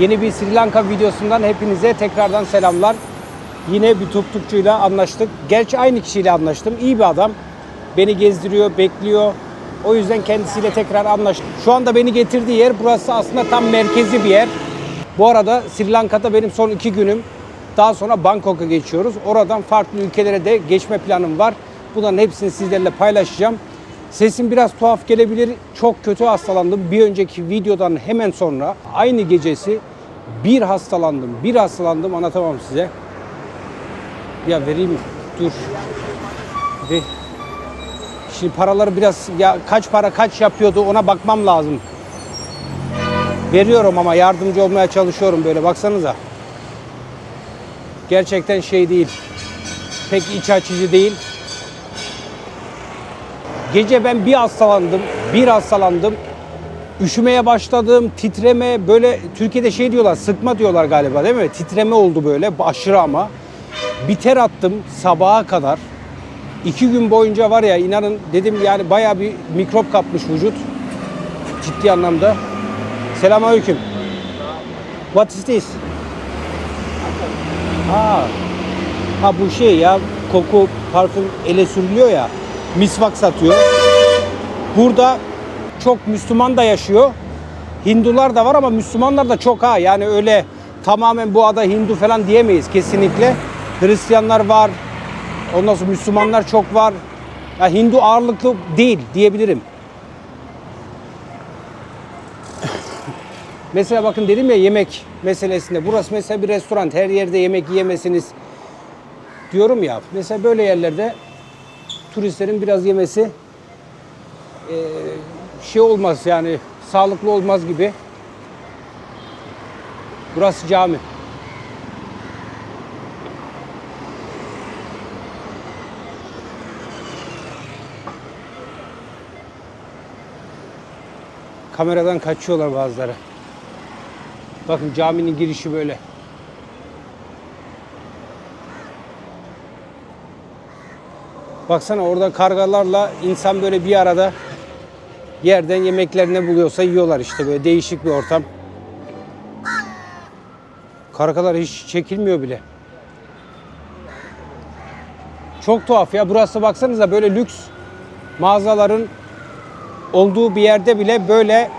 Yeni bir Sri Lanka videosundan hepinize tekrardan selamlar. Yine bir tuktukçuyla anlaştık. Gerçi aynı kişiyle anlaştım. İyi bir adam. Beni gezdiriyor, bekliyor. O yüzden kendisiyle tekrar anlaştım. Şu anda beni getirdiği yer burası aslında tam merkezi bir yer. Bu arada Sri Lanka'da benim son iki günüm. Daha sonra Bangkok'a geçiyoruz. Oradan farklı ülkelere de geçme planım var. Bunların hepsini sizlerle paylaşacağım. Sesim biraz tuhaf gelebilir. Çok kötü hastalandım. Bir önceki videodan hemen sonra aynı gecesi bir hastalandım. Bir hastalandım anlatamam size. Ya vereyim dur. Ve şimdi paraları biraz ya kaç para kaç yapıyordu ona bakmam lazım. Veriyorum ama yardımcı olmaya çalışıyorum böyle baksanıza. Gerçekten şey değil. Pek iç açıcı değil. Gece ben bir hastalandım, bir hastalandım. Üşümeye başladım, titreme böyle Türkiye'de şey diyorlar, sıkma diyorlar galiba değil mi? Titreme oldu böyle aşırı ama. Biter attım sabaha kadar. İki gün boyunca var ya inanın dedim yani bayağı bir mikrop kapmış vücut. Ciddi anlamda. Selamünaleyküm. What is this? Ha. Ha bu şey ya koku parfüm ele sürülüyor ya. Misvak satıyor. Burada çok Müslüman da yaşıyor. Hindular da var ama Müslümanlar da çok ha. Yani öyle tamamen bu ada Hindu falan diyemeyiz kesinlikle. Hristiyanlar var. Ondan sonra Müslümanlar çok var. Ya Hindu ağırlıklı değil diyebilirim. Mesela bakın dedim ya yemek meselesinde. Burası mesela bir restoran. Her yerde yemek yiyemezsiniz diyorum ya. Mesela böyle yerlerde turistlerin biraz yemesi eee, şey olmaz yani sağlıklı olmaz gibi. Burası cami. Kameradan kaçıyorlar bazıları. Bakın caminin girişi böyle. Baksana orada kargalarla insan böyle bir arada yerden yemeklerini buluyorsa yiyorlar işte böyle değişik bir ortam. Kargalar hiç çekilmiyor bile. Çok tuhaf ya. Burası baksanıza böyle lüks mağazaların olduğu bir yerde bile böyle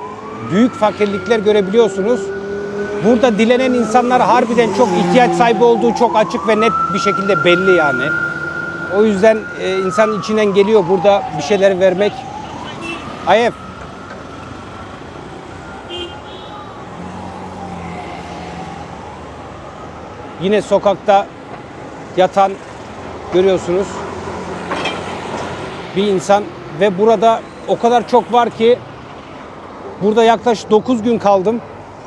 büyük fakirlikler görebiliyorsunuz. Burada dilenen insanlar harbiden çok ihtiyaç sahibi olduğu çok açık ve net bir şekilde belli yani. O yüzden e, insanın içinden geliyor burada bir şeyler vermek. Ayef. Yine sokakta yatan görüyorsunuz bir insan ve burada o kadar çok var ki burada yaklaşık 9 gün kaldım.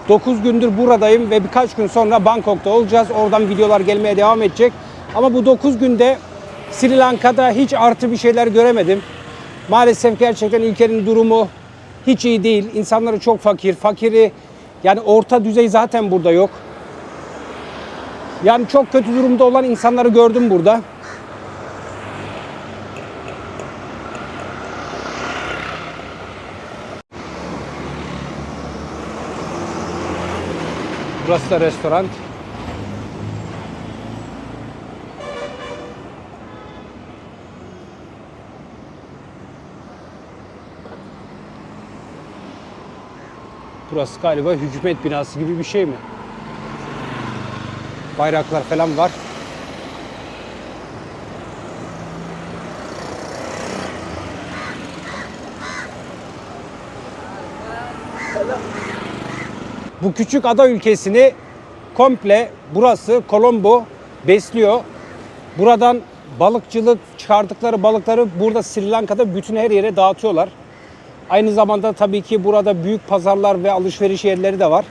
9 gündür buradayım ve birkaç gün sonra Bangkok'ta olacağız. Oradan videolar gelmeye devam edecek. Ama bu 9 günde Sri Lanka'da hiç artı bir şeyler göremedim. Maalesef gerçekten ülkenin durumu hiç iyi değil. İnsanları çok fakir. Fakiri yani orta düzey zaten burada yok. Yani çok kötü durumda olan insanları gördüm burada. Burası da restoran. Burası galiba hükümet binası gibi bir şey mi? Bayraklar falan var. Bu küçük ada ülkesini komple burası Colombo besliyor. Buradan balıkçılık çıkardıkları balıkları burada Sri Lanka'da bütün her yere dağıtıyorlar. Aynı zamanda tabii ki burada büyük pazarlar ve alışveriş yerleri de var.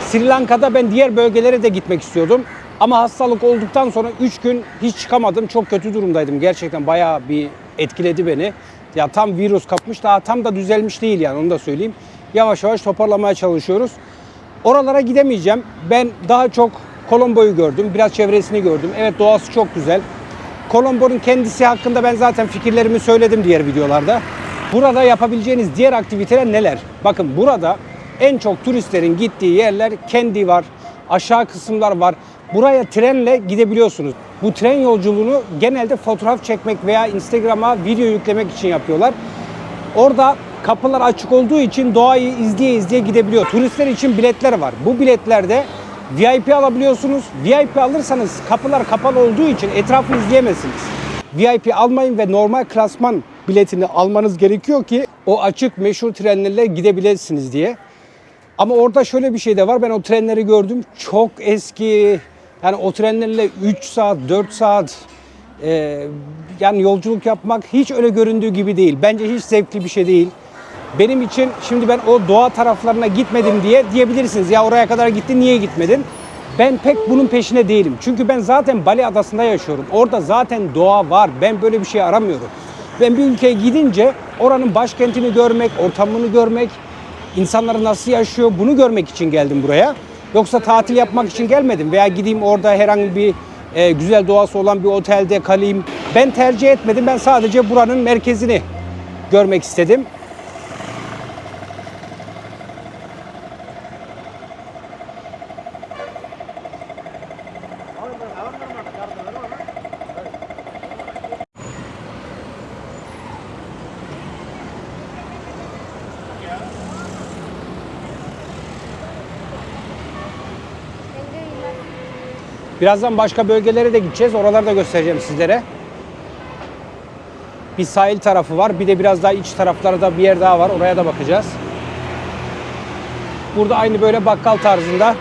Sri Lanka'da ben diğer bölgelere de gitmek istiyordum. Ama hastalık olduktan sonra 3 gün hiç çıkamadım. Çok kötü durumdaydım. Gerçekten bayağı bir etkiledi beni. Ya tam virüs kapmış daha tam da düzelmiş değil yani onu da söyleyeyim. Yavaş yavaş toparlamaya çalışıyoruz. Oralara gidemeyeceğim. Ben daha çok Colombo'yu gördüm. Biraz çevresini gördüm. Evet doğası çok güzel. Colombo'nun kendisi hakkında ben zaten fikirlerimi söyledim diğer videolarda. Burada yapabileceğiniz diğer aktiviteler neler? Bakın burada En çok turistlerin gittiği yerler kendi var, aşağı kısımlar var. Buraya trenle gidebiliyorsunuz. Bu tren yolculuğunu genelde fotoğraf çekmek veya Instagram'a video yüklemek için yapıyorlar. Orada kapılar açık olduğu için doğayı izleye izleye gidebiliyor. Turistler için biletler var. Bu biletlerde VIP alabiliyorsunuz. VIP alırsanız kapılar kapalı olduğu için etrafı izleyemezsiniz. VIP almayın ve normal klasman biletini almanız gerekiyor ki o açık meşhur trenlerle gidebilirsiniz diye. Ama orada şöyle bir şey de var. Ben o trenleri gördüm. Çok eski. Yani o trenlerle 3 saat, 4 saat e, yani yolculuk yapmak hiç öyle göründüğü gibi değil. Bence hiç zevkli bir şey değil. Benim için şimdi ben o doğa taraflarına gitmedim diye diyebilirsiniz. Ya oraya kadar gittin niye gitmedin? Ben pek bunun peşine değilim. Çünkü ben zaten Bali Adası'nda yaşıyorum. Orada zaten doğa var. Ben böyle bir şey aramıyorum. Ben bir ülkeye gidince oranın başkentini görmek, ortamını görmek, insanları nasıl yaşıyor bunu görmek için geldim buraya. Yoksa tatil yapmak için gelmedim veya gideyim orada herhangi bir e, güzel doğası olan bir otelde kalayım. Ben tercih etmedim. Ben sadece buranın merkezini görmek istedim. Birazdan başka bölgelere de gideceğiz. Oraları da göstereceğim sizlere. Bir sahil tarafı var. Bir de biraz daha iç taraflarda bir yer daha var. Oraya da bakacağız. Burada aynı böyle bakkal tarzında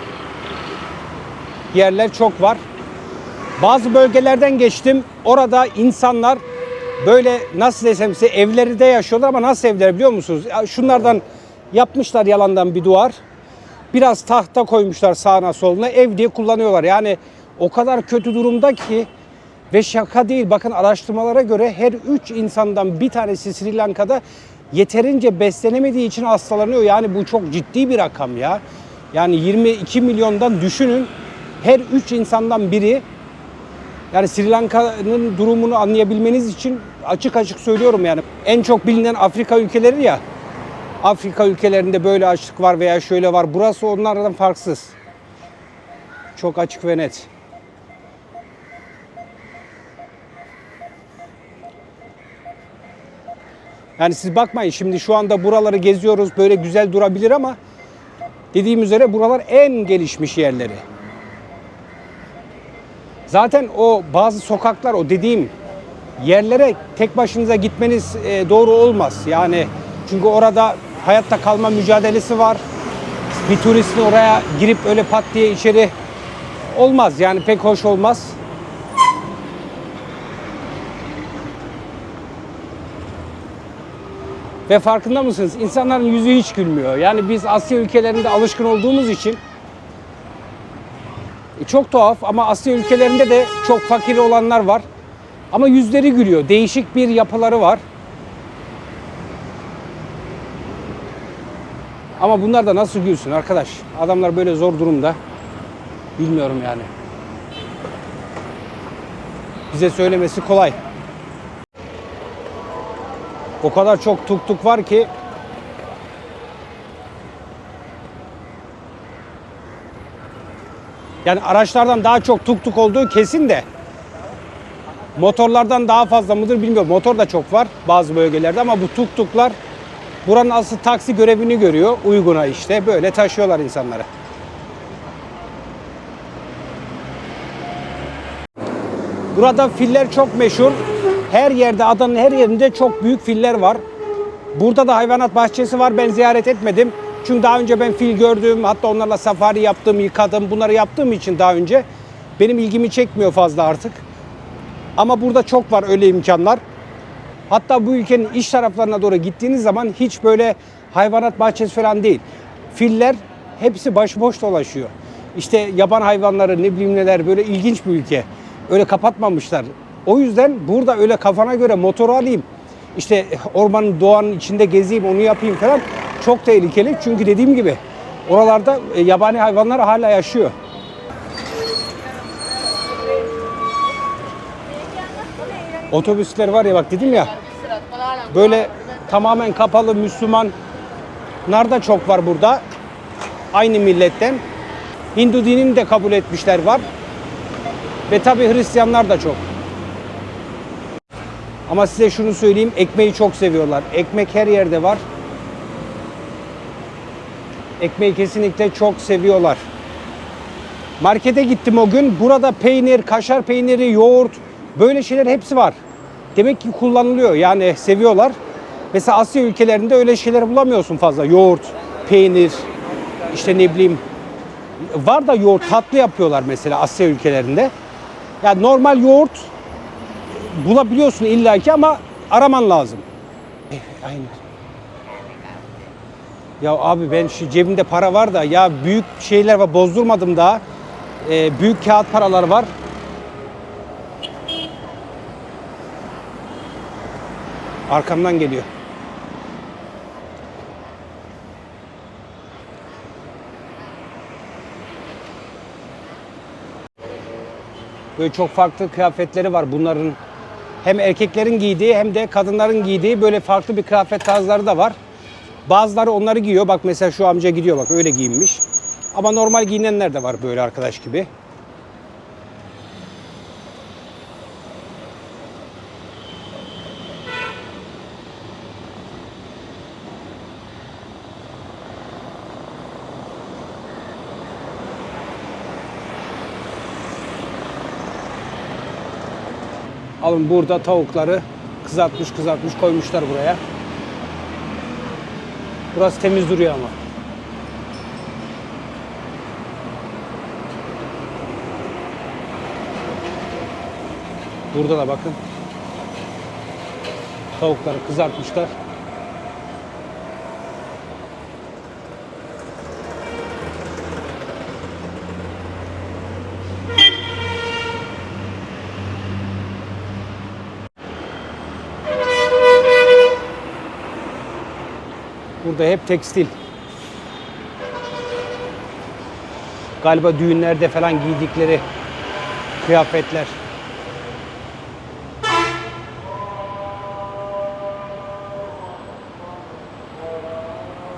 yerler çok var. Bazı bölgelerden geçtim. Orada insanlar böyle nasıl desem size evlerinde yaşıyorlar ama nasıl evler biliyor musunuz? Şunlardan yapmışlar yalandan bir duvar. Biraz tahta koymuşlar sağına soluna ev diye kullanıyorlar. Yani o kadar kötü durumda ki ve şaka değil bakın araştırmalara göre her 3 insandan bir tanesi Sri Lanka'da yeterince beslenemediği için hastalanıyor. Yani bu çok ciddi bir rakam ya. Yani 22 milyondan düşünün her 3 insandan biri yani Sri Lanka'nın durumunu anlayabilmeniz için açık açık söylüyorum yani. En çok bilinen Afrika ülkeleri ya. Afrika ülkelerinde böyle açlık var veya şöyle var. Burası onlardan farksız. Çok açık ve net. Yani siz bakmayın şimdi şu anda buraları geziyoruz böyle güzel durabilir ama dediğim üzere buralar en gelişmiş yerleri. Zaten o bazı sokaklar o dediğim yerlere tek başınıza gitmeniz e, doğru olmaz. Yani çünkü orada hayatta kalma mücadelesi var. Bir turistin oraya girip öyle pat diye içeri olmaz. Yani pek hoş olmaz. Ve farkında mısınız? İnsanların yüzü hiç gülmüyor. Yani biz Asya ülkelerinde alışkın olduğumuz için e, çok tuhaf ama Asya ülkelerinde de çok fakir olanlar var. Ama yüzleri gülüyor. Değişik bir yapıları var. Ama bunlar da nasıl gülsün arkadaş? Adamlar böyle zor durumda. Bilmiyorum yani. Bize söylemesi kolay. O kadar çok tuk tuk var ki Yani araçlardan daha çok tuk tuk olduğu kesin de motorlardan daha fazla mıdır bilmiyorum. Motor da çok var bazı bölgelerde ama bu tuk tuklar buranın asıl taksi görevini görüyor. Uyguna işte böyle taşıyorlar insanları. Burada filler çok meşhur. Her yerde adanın her yerinde çok büyük filler var. Burada da hayvanat bahçesi var. Ben ziyaret etmedim. Çünkü daha önce ben fil gördüm. Hatta onlarla safari yaptım, yıkadım. Bunları yaptığım için daha önce benim ilgimi çekmiyor fazla artık. Ama burada çok var öyle imkanlar. Hatta bu ülkenin iç taraflarına doğru gittiğiniz zaman hiç böyle hayvanat bahçesi falan değil. Filler hepsi başıboş dolaşıyor. İşte yaban hayvanları ne bileyim neler böyle ilginç bir ülke. Öyle kapatmamışlar. O yüzden burada öyle kafana göre motoru alayım. İşte ormanın doğanın içinde gezeyim onu yapayım falan çok tehlikeli. Çünkü dediğim gibi oralarda e, yabani hayvanlar hala yaşıyor. Otobüsler var ya bak dedim ya böyle tamamen kapalı Müslümanlar da çok var burada. aynı milletten. Hindu dinini de kabul etmişler var. Ve tabi Hristiyanlar da çok. Ama size şunu söyleyeyim, ekmeği çok seviyorlar. Ekmek her yerde var. Ekmeği kesinlikle çok seviyorlar. Markete gittim o gün. Burada peynir, kaşar peyniri, yoğurt böyle şeyler hepsi var. Demek ki kullanılıyor. Yani seviyorlar. Mesela Asya ülkelerinde öyle şeyler bulamıyorsun fazla. Yoğurt, peynir, işte ne bileyim. Var da yoğurt tatlı yapıyorlar mesela Asya ülkelerinde. Yani normal yoğurt bulabiliyorsun illaki ama araman lazım. Aynen. Ya abi ben şu cebimde para var da ya büyük şeyler var bozdurmadım daha. Ee, büyük kağıt paralar var. Arkamdan geliyor. Böyle çok farklı kıyafetleri var bunların. Hem erkeklerin giydiği hem de kadınların giydiği böyle farklı bir kıyafet tarzları da var. Bazıları onları giyiyor. Bak mesela şu amca gidiyor bak öyle giyinmiş. Ama normal giyinenler de var böyle arkadaş gibi. Alın burada tavukları kızartmış kızartmış koymuşlar buraya. Burası temiz duruyor ama. Burada da bakın. Tavukları kızartmışlar. Burada hep tekstil. Galiba düğünlerde falan giydikleri kıyafetler.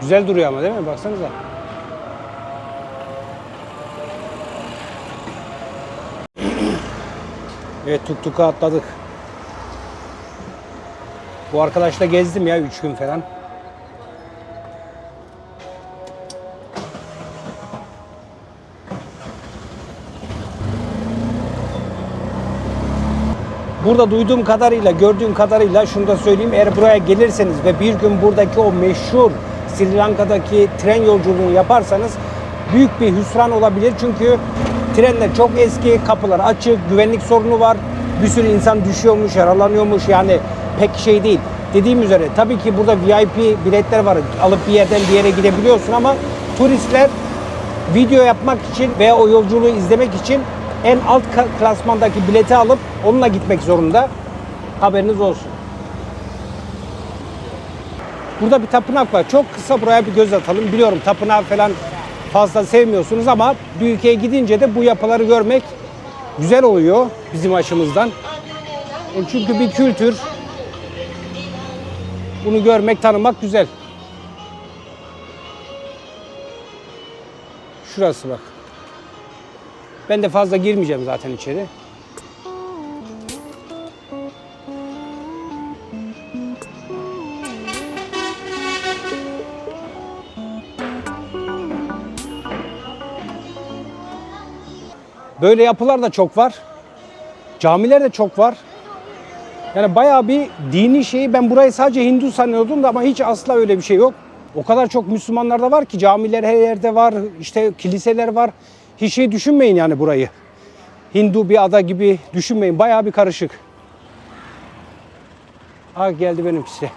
Güzel duruyor ama değil mi? Baksanıza. Evet tuktuka atladık. Bu arkadaşla gezdim ya 3 gün falan. Burada duyduğum kadarıyla, gördüğüm kadarıyla şunu da söyleyeyim. Eğer buraya gelirseniz ve bir gün buradaki o meşhur Sri Lanka'daki tren yolculuğunu yaparsanız büyük bir hüsran olabilir. Çünkü trenler çok eski, kapılar açık, güvenlik sorunu var. Bir sürü insan düşüyormuş, yaralanıyormuş. Yani pek şey değil. Dediğim üzere tabii ki burada VIP biletler var. Alıp bir yerden bir yere gidebiliyorsun ama turistler video yapmak için veya o yolculuğu izlemek için en alt klasmandaki bileti alıp onunla gitmek zorunda. Haberiniz olsun. Burada bir tapınak var. Çok kısa buraya bir göz atalım. Biliyorum tapınağı falan fazla sevmiyorsunuz ama bir ülkeye gidince de bu yapıları görmek güzel oluyor bizim açımızdan. E Çünkü bir kültür. Bunu görmek, tanımak güzel. Şurası bak. Ben de fazla girmeyeceğim zaten içeri. Böyle yapılar da çok var. Camiler de çok var. Yani bayağı bir dini şeyi ben burayı sadece Hindu sanıyordum da ama hiç asla öyle bir şey yok. O kadar çok Müslümanlar da var ki camiler her yerde var, işte kiliseler var. Hiç şey düşünmeyin yani burayı. Hindu bir ada gibi düşünmeyin. Bayağı bir karışık. Ha geldi benimkisi.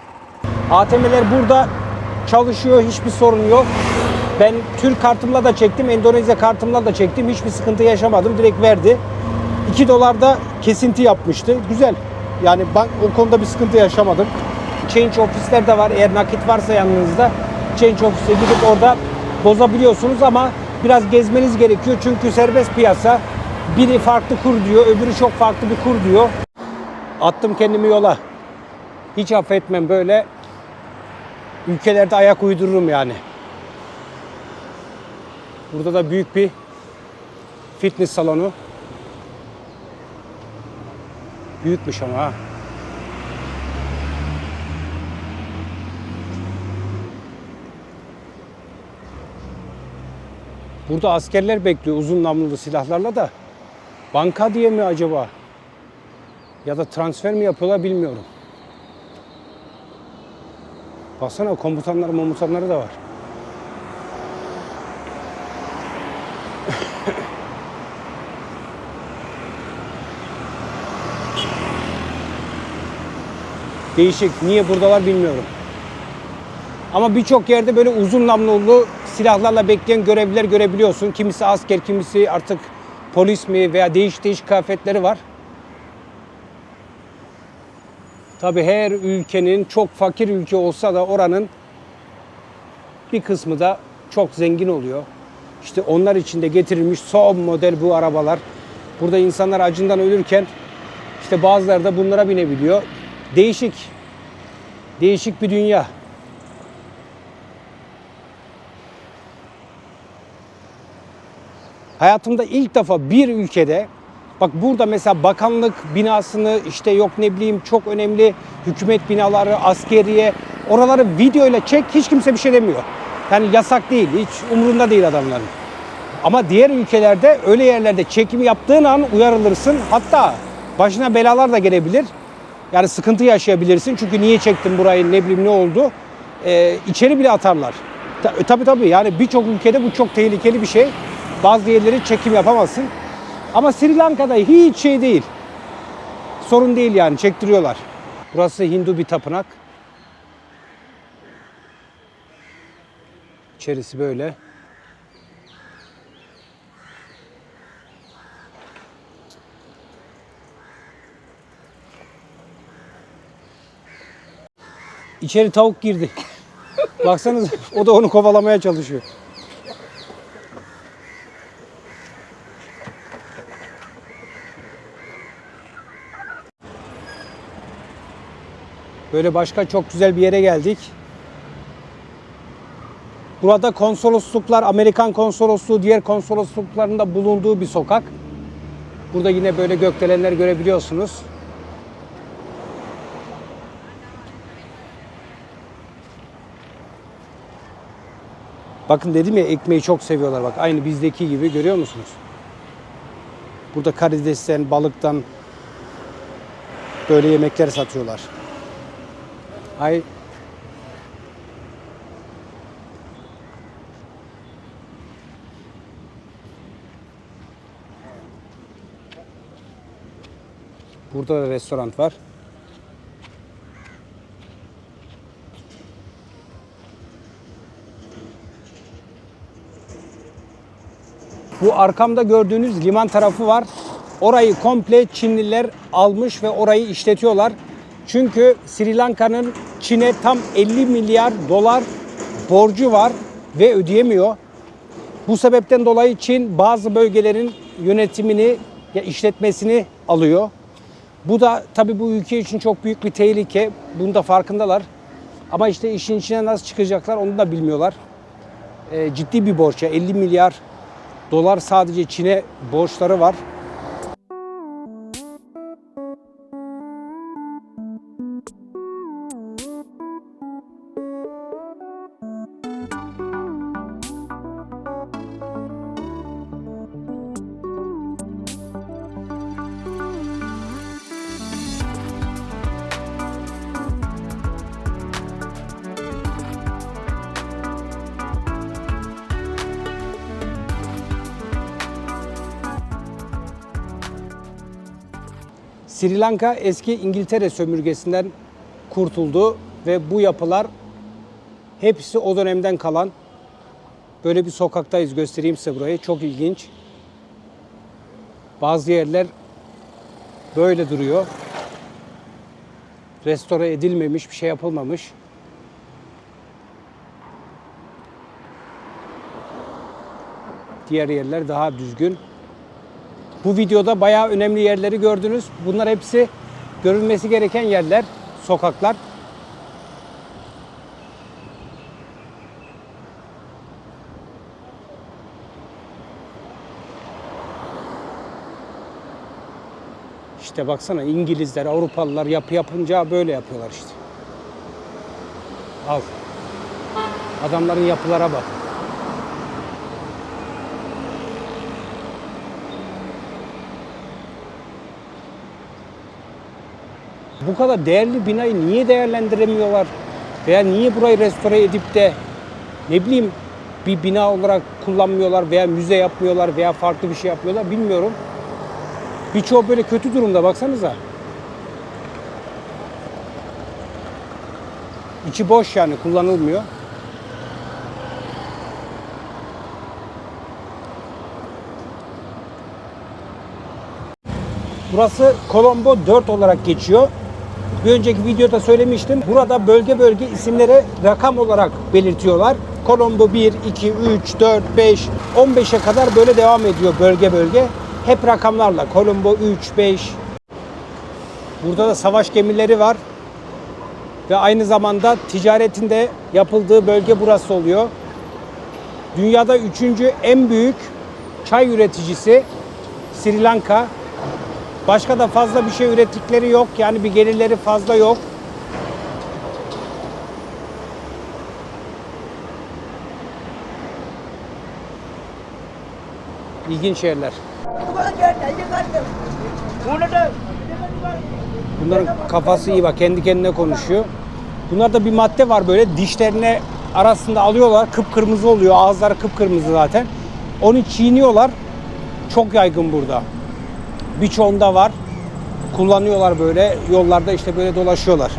ATM'ler burada çalışıyor. Hiçbir sorun yok. Ben Türk kartımla da çektim. Endonezya kartımla da çektim. Hiçbir sıkıntı yaşamadım. Direkt verdi. 2 dolar da kesinti yapmıştı. Güzel. Yani bank o konuda bir sıkıntı yaşamadım. Change ofisler de var. Eğer nakit varsa yanınızda change ofise gidip orada bozabiliyorsunuz ama biraz gezmeniz gerekiyor. Çünkü serbest piyasa. Biri farklı kur diyor, öbürü çok farklı bir kur diyor. Attım kendimi yola. Hiç affetmem böyle ülkelerde ayak uydururum yani. Burada da büyük bir fitness salonu. Büyükmüş ama ha. Burada askerler bekliyor uzun namlulu silahlarla da. Banka diye mi acaba? Ya da transfer mi yapıyorlar bilmiyorum. Baksana komutanlar komutanları da var. Değişik. Niye buradalar bilmiyorum. Ama birçok yerde böyle uzun namlulu silahlarla bekleyen görevliler görebiliyorsun. Kimisi asker, kimisi artık polis mi veya değişik değişik kıyafetleri var. Tabi her ülkenin çok fakir ülke olsa da oranın bir kısmı da çok zengin oluyor. İşte onlar için de getirilmiş son model bu arabalar. Burada insanlar acından ölürken işte bazıları da bunlara binebiliyor. Değişik. Değişik bir dünya. Hayatımda ilk defa bir ülkede bak burada mesela bakanlık binasını işte yok ne bileyim çok önemli hükümet binaları, askeriye oraları videoyla çek hiç kimse bir şey demiyor. Yani yasak değil, hiç umurunda değil adamların. Ama diğer ülkelerde öyle yerlerde çekim yaptığın an uyarılırsın. Hatta başına belalar da gelebilir. Yani sıkıntı yaşayabilirsin. Çünkü niye çektin burayı ne bileyim ne oldu. Ee, içeri bile atarlar. Ta, tabii tabii yani birçok ülkede bu çok tehlikeli bir şey. Bazı yerleri çekim yapamazsın. Ama Sri Lanka'da hiç şey değil. Sorun değil yani çektiriyorlar. Burası Hindu bir tapınak. İçerisi böyle. İçeri tavuk girdi. Baksanız o da onu kovalamaya çalışıyor. Böyle başka çok güzel bir yere geldik. Burada konsolosluklar, Amerikan konsolosluğu, diğer konsoloslukların da bulunduğu bir sokak. Burada yine böyle gökdelenler görebiliyorsunuz. Bakın dedim ya ekmeği çok seviyorlar bak. Aynı bizdeki gibi görüyor musunuz? Burada karidesten, balıktan böyle yemekler satıyorlar. Ay Burada da restoran var. Bu arkamda gördüğünüz liman tarafı var. Orayı komple Çinliler almış ve orayı işletiyorlar. Çünkü Sri Lanka'nın Çin'e tam 50 milyar dolar borcu var ve ödeyemiyor. Bu sebepten dolayı Çin bazı bölgelerin yönetimini ya işletmesini alıyor. Bu da tabii bu ülke için çok büyük bir tehlike. Bunun da farkındalar. Ama işte işin içine nasıl çıkacaklar onu da bilmiyorlar. Ee, ciddi bir borç ya 50 milyar dolar sadece Çin'e borçları var. Sri Lanka eski İngiltere sömürgesinden kurtuldu ve bu yapılar hepsi o dönemden kalan. Böyle bir sokaktayız göstereyim size burayı. Çok ilginç. Bazı yerler böyle duruyor. Restore edilmemiş, bir şey yapılmamış. Diğer yerler daha düzgün. Bu videoda bayağı önemli yerleri gördünüz. Bunlar hepsi görülmesi gereken yerler, sokaklar. İşte baksana İngilizler, Avrupalılar yapı yapınca böyle yapıyorlar işte. Al. Adamların yapılara bak. Bu kadar değerli binayı niye değerlendiremiyorlar? Veya niye burayı restore edip de ne bileyim bir bina olarak kullanmıyorlar veya müze yapmıyorlar veya farklı bir şey yapmıyorlar bilmiyorum. Birçoğu böyle kötü durumda baksanıza. İçi boş yani kullanılmıyor. Burası Colombo 4 olarak geçiyor. Bir önceki videoda söylemiştim. Burada bölge bölge isimleri rakam olarak belirtiyorlar. Colombo 1, 2, 3, 4, 5, 15'e kadar böyle devam ediyor bölge bölge. Hep rakamlarla. Colombo 3, 5. Burada da savaş gemileri var. Ve aynı zamanda ticaretin de yapıldığı bölge burası oluyor. Dünyada üçüncü en büyük çay üreticisi Sri Lanka. Başka da fazla bir şey ürettikleri yok. Yani bir gelirleri fazla yok. İlginç yerler. Bunların kafası iyi bak kendi kendine konuşuyor. Bunlarda bir madde var böyle dişlerine arasında alıyorlar kıpkırmızı oluyor ağızları kıpkırmızı zaten. Onu çiğniyorlar. Çok yaygın burada. Birçoğunda var. Kullanıyorlar böyle yollarda işte böyle dolaşıyorlar.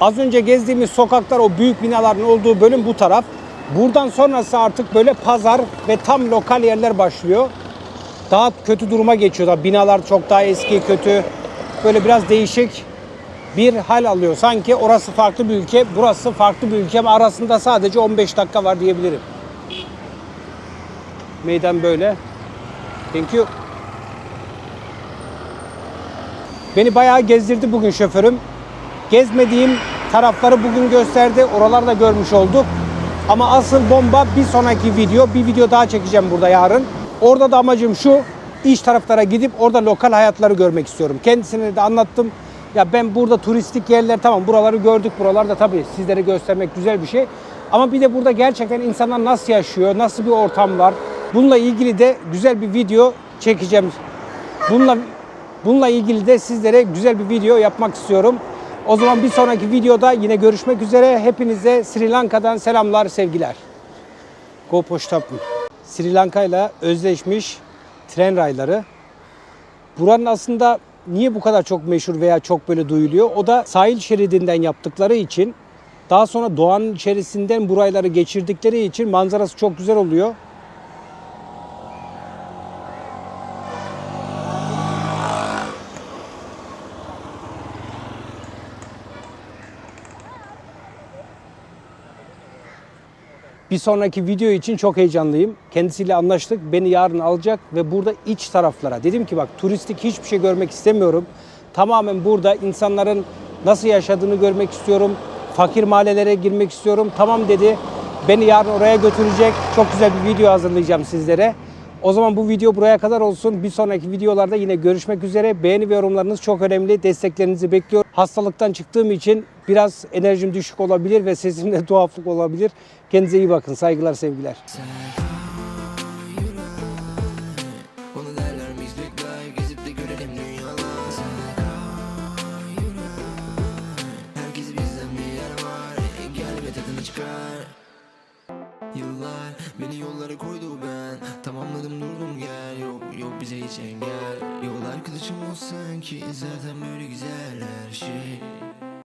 Az önce gezdiğimiz sokaklar o büyük binaların olduğu bölüm bu taraf. Buradan sonrası artık böyle pazar ve tam lokal yerler başlıyor. Daha kötü duruma geçiyorlar. Binalar çok daha eski, kötü. Böyle biraz değişik bir hal alıyor. Sanki orası farklı bir ülke, burası farklı bir ülke ama arasında sadece 15 dakika var diyebilirim. Meydan böyle. Thank you. Beni bayağı gezdirdi bugün şoförüm. Gezmediğim tarafları bugün gösterdi. Oralarda görmüş olduk. Ama asıl bomba bir sonraki video. Bir video daha çekeceğim burada yarın. Orada da amacım şu. iç taraflara gidip orada lokal hayatları görmek istiyorum. Kendisine de anlattım. Ya ben burada turistik yerler tamam buraları gördük. Buralarda tabii sizlere göstermek güzel bir şey. Ama bir de burada gerçekten insanlar nasıl yaşıyor, nasıl bir ortam var. Bununla ilgili de güzel bir video çekeceğim. Bununla bununla ilgili de sizlere güzel bir video yapmak istiyorum. O zaman bir sonraki videoda yine görüşmek üzere. Hepinize Sri Lanka'dan selamlar, sevgiler. Go Poştapın. Sri Lanka ile özleşmiş tren rayları. Buranın aslında niye bu kadar çok meşhur veya çok böyle duyuluyor? O da sahil şeridinden yaptıkları için daha sonra doğanın içerisinden bu rayları geçirdikleri için manzarası çok güzel oluyor. Bir sonraki video için çok heyecanlıyım. Kendisiyle anlaştık. Beni yarın alacak ve burada iç taraflara. Dedim ki bak turistik hiçbir şey görmek istemiyorum. Tamamen burada insanların nasıl yaşadığını görmek istiyorum. Fakir mahallelere girmek istiyorum. Tamam dedi. Beni yarın oraya götürecek. Çok güzel bir video hazırlayacağım sizlere. O zaman bu video buraya kadar olsun. Bir sonraki videolarda yine görüşmek üzere. Beğeni ve yorumlarınız çok önemli. Desteklerinizi bekliyorum. Hastalıktan çıktığım için biraz enerjim düşük olabilir ve sesimde tuhaflık olabilir. Kendinize iyi bakın. Saygılar, sevgiler. Yıllar beni yollara koydu ben hiç engel Yol arkadaşım olsan ki zaten böyle güzel her şey